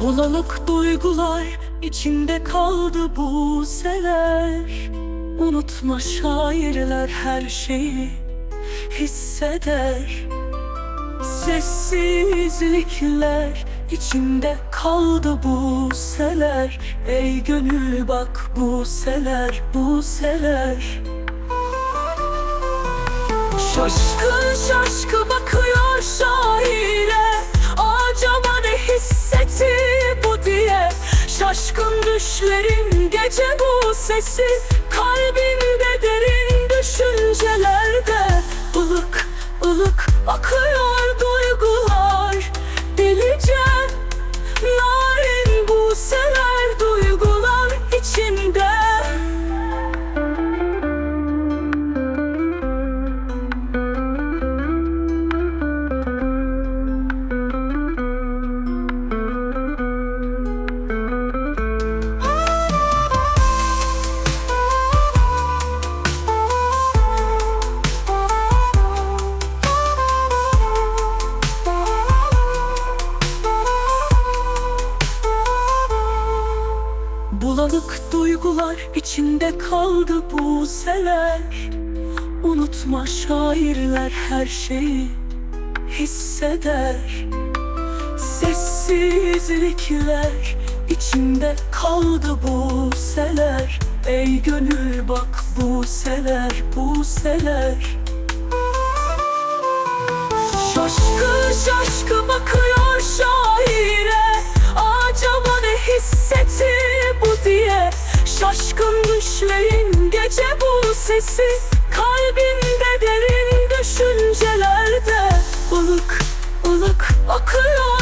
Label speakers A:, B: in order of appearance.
A: Bulanık duygular içinde kaldı bu seler Unutma şairler her şeyi hisseder. Sessizlikler içinde kaldı bu seler Ey gönül bak bu seler bu seler Şaşkın şaşkı bakıyor Şaşkın düşlerin gece bu sesi Kalbinde derin düşüncelerde ılık ılık akıyor Bulanık duygular içinde kaldı bu seler Unutma şairler her şeyi hisseder. Sessizlikler içinde kaldı bu seler Ey gönül bak bu seler bu seler Şaşkın şaşkın Düşlerin gece bu sesi. Kalbinde derin düşüncelerde ılık ılık akıyor